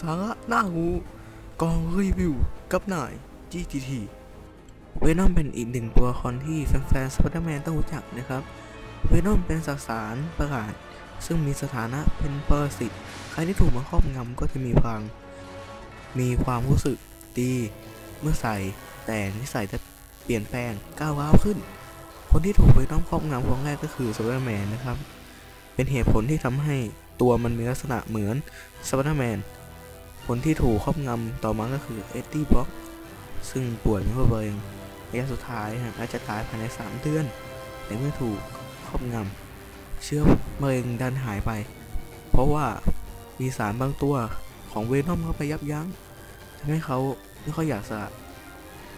สาระน้าหูกองรีวิวกับนาย GTT เวนอมเป็นอีกหนึ่งตัวละครที่แฟนๆสไปเดอร์แมนต้องรู้จักนะครับ เวนอมเป็นสสารประหลาดซึ่งมีสถานะเป็นปรสิต ใครที่ถูกมาครอบงำก็จะมีพลัง มีความรู้สึกดี เมื่อใส่ แต่นิสัยจะเปลี่ยนแปลงก้าวร้าวขึ้น คนที่ถูกเวนอมครอบงำครั้งแรกก็คือสไปเดอร์แมนนะครับ เป็นเหตุผลที่ทำให้ตัวมันมีลักษณะเหมือนสไปเดอร์แมน คนที่ถูกครอบงำต่อมาก็คือเอ็ดดี้บล็อกซึ่งป่วยเป็นมะเร็งระยะสุดท้ายฮะอาจจะตายภายใน 3 เดือนแต่เมื่อถูกครอบงำเชื้อมะเร็งดันหายไป เพราะว่ามีสารบางตัวของเวนอมเข้าไปยับยั้งทำให้เขาไม่ค่อยอยากสละ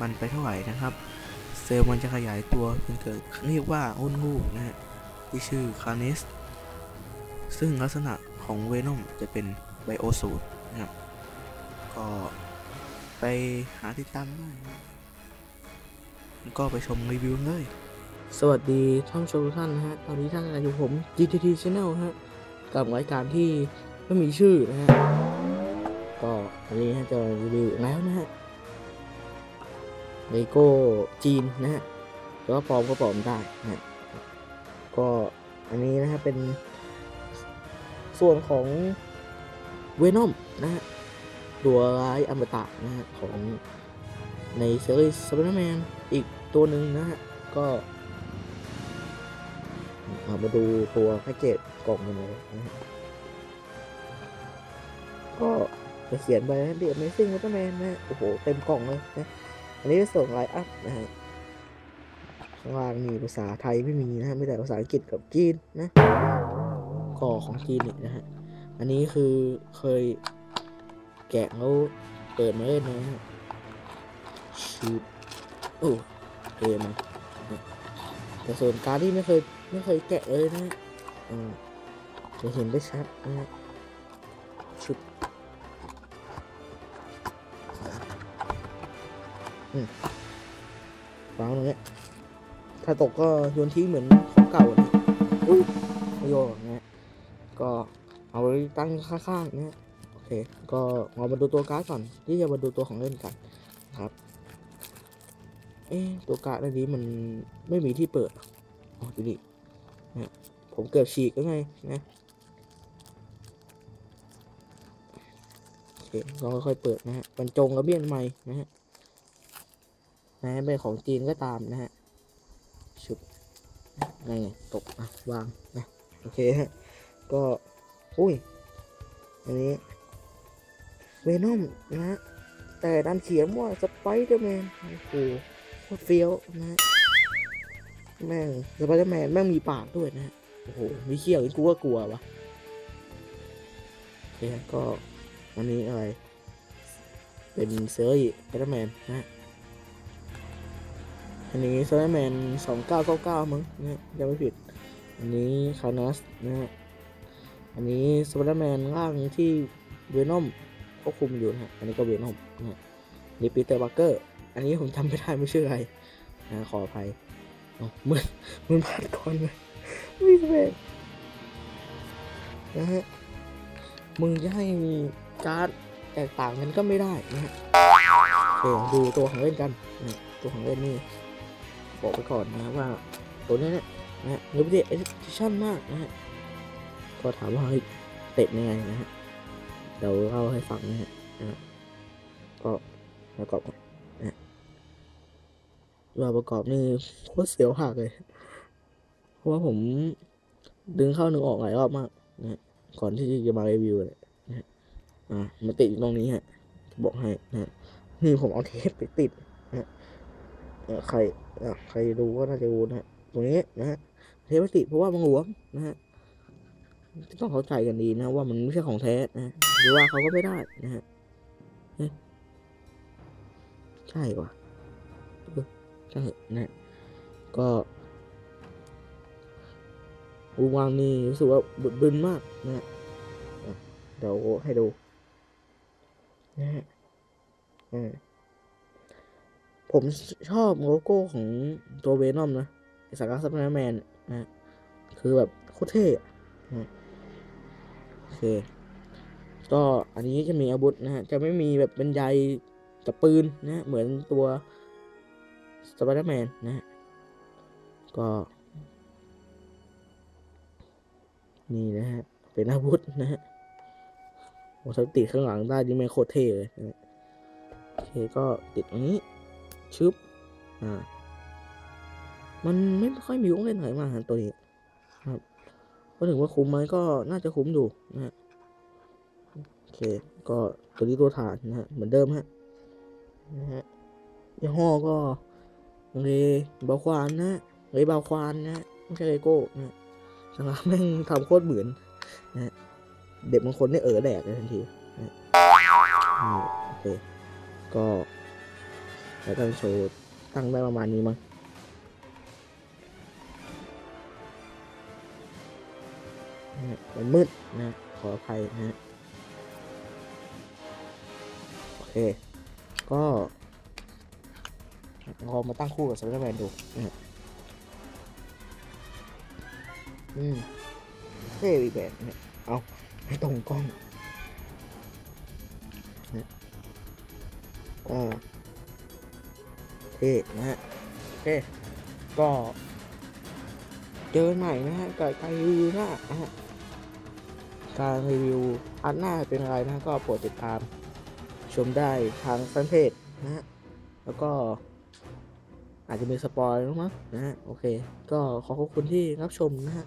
มันไปเท่าไหร่นะครับ เซลล์มันจะขยายตัวจนเกิดเรียกว่าอ้นงูนะฮะที่ชื่อคานิสซึ่งลักษณะของเวนอมจะเป็นไบโอสูตรนะครับ ก็ไปหาติดตามได้ก็ไปชมรีวิวเลย สวัสดีท่านผู้ชมทุกท่านนะฮะ ตอนนี้ท่านกำลังอยู่ผม GTT Channel ฮะ กับรายการที่ไม่มีชื่อนะฮะ ก็อันนี้จะรีวิวแล้วนะฮะเลโก้จีนนะฮะแต่ว่าปลอมก็ปลอมได้นะ ก็อันนี้นะฮะเป็นส่วนของเวนอมนะฮะ ตัวร้ายอมตะนะฮะของในซีรีส์สไปเดอร์แมนอีกตัวหนึ่งนะฮะ ก็มาดูตัวแพ็กเกจกล่องกันเลยนะฮะ ก็จะเขียนไปนะ The Amazing Spider-Man นะฮะ โอ้โห เต็มกล่องเลยนะ อันนี้เป็นส่งไลน์อัพนะฮะ ข้างล่างนี่ภาษาไทยไม่มีนะฮะ ไม่แต่ภาษาอังกฤษกับจีนนะก็ของจีนอีกนะฮะ อันนี้คือเคย แกะแล้วเปิดมาเล่นนะฮะชูดโอ้เอมาแต่ส่วนการที่ไม่เคยไม่เคยแกะเลยนะอ่าจะเห็นได้ชัดนะชุดอืมวางตรงนี้ถ้าตกก็โยนทิ้งเหมือนของเก่านะอุ้ยไม่โยนนะก็เอาไว้ตั้งข้างๆนะ เค ก็เรามาดูตัวการ์ดก่อน ที่จะมาดูตัวของเล่นกันครับ เอ๊ตัวการ์ดอันนี้มันไม่มีที่เปิดอ๋อดูดินะผมเกือบฉีกแล้วไงนะโอเคเราค่อยๆเปิดนะฮะบรรจงกระเบี้ยนใหม่นะฮะแม้เป็นของจีนก็ตามนะฮะ ชุบไงไงตก อะ วาง นะ โอเคฮะ ก็ อุ้ย อันนี้ เวนอมนะฮะแต่ดันเขียนว่าสไปเดอร์แมนโอ้โหโคตรเฟี้ยวนะ แม่งสไปเดอร์แมนแม่งมีปากด้วยนะโอ้โหมีเขี้ยวนี่กูก็กลัววะโอเคฮะก็อันนี้อะไร เป็นเซอร์สไปเดอร์แมนนะอันนี้สไปเดอร์แมนสองเก้าเก้าเก้ามั้งนะฮะยังไม่ผิด อันนี้คานัสนะฮะอันนี้สไปเดอร์แมนร่างที่เวนอม ควบคุมอยู่นะฮะ อันนี้ก็เวนอมนะฮะนี่ปีเตอร์บักเกอร์ อันนี้ผมจำไม่ได้ไม่ชื่ออะไรนะขออภัยเหมือนเหมือนพาดก่อนเลยไม่ใช่นะฮะ มึงจะให้มีการ์ดแตกต่างกันก็ไม่ได้นะฮะโอเคดูตัวของเล่นกันนะตัวของเล่นนี่บอกไปก่อนนะว่าตัวนี้เนี่ยนะฮะลิมิเต็ดเอดิชั่นมากนะฮะก็ถามว่าเฮ้ยเตะยังไงนะฮะ เดี๋ยวเล่าให้ฟังนะฮะนะฮะก็ประกอบนะฮะตัวประกอบนี่โคตรเสียวหักเลย เพราะว่าผมดึงเข้าหนึ่งออกหลายรอบมากนะก่อนที่จะมารีวิวเลยนะอ่ามาติดตรงนี้ฮะบอกให้นะนี่ผมเอาเทปไปติดนะใครใครดูก็น่าจะรู้นะตรงนี้นะฮะเทปไปติดเพราะว่ามันหลวมนะฮะ ต้องเข้าใจกันดีนะ ว่ามันไม่ใช่ของแท้นะหรือว่าเขาก็ไม่ได้นะฮะใช่ว่ะใช่นะก็อูวางนี่รู้สึกว่าบึบึนมากนะฮะเดี๋ยวให้ดูนะฮะผมชอบโลโก้ของตัวเวนอมนะสังกัดซัปเปอร์แมนนะฮะคือแบบโคตรเท่อะ โอเค ก็อันนี้จะมีอาวุธนะฮะ จะไม่มีแบบเป็นใยกับปืนนะเหมือนตัวสไปเดอร์แมนนะฮะ ก็ นี่นะฮะ เป็นอาวุธนะฮะโอ้ถ้าติดข้างหลังได้นี่แม่โคตรเท่เลยนะฮะโอเคก็ติดตรงนี้ ชึบ อ่า มันไม่ค่อยมีวงเล่นไหนมาฮะตัวนี้ครับ ก็ถึงว่าคุ้มไหมก็น่าจะคุ้มอยู่นะฮะโอเค ก็ตัวนี้ตัวฐานนะฮะเหมือนเดิมฮะนะฮะยี่ห้อก็เลยบาควานนะเลยบาควานนะไม่ใช่เลโก้นะฮะทางร้านแม่งทำโคตรเหมือนนะฮะเด็กบางคนได้เออแดกเลยทันทีนะโอเคก็แล้วกันโชว์ตั้งได้ประมาณนี้มั้ง นะมันมืดนะขออภัยนะโอเค ก็ลองมาตั้งคู่กับสไปเดอร์แมนดูนะอืมเท่อีกแบบเนี่ยเอาไม่ตรงกล้องนะก็เท่นะฮะโอเค ก็เจอใหม่นะฮะกับการรีน้านะฮะ การรีวิวอันหน้าเป็นอะไรนะก็โปรดติดตาม ชมได้ทางแฟนเพจนะฮะแล้วก็ อาจจะมีสปอยล์บ้างมั้งนะฮะโอเค ก็ขอขอบคุณที่รับชมนะฮะ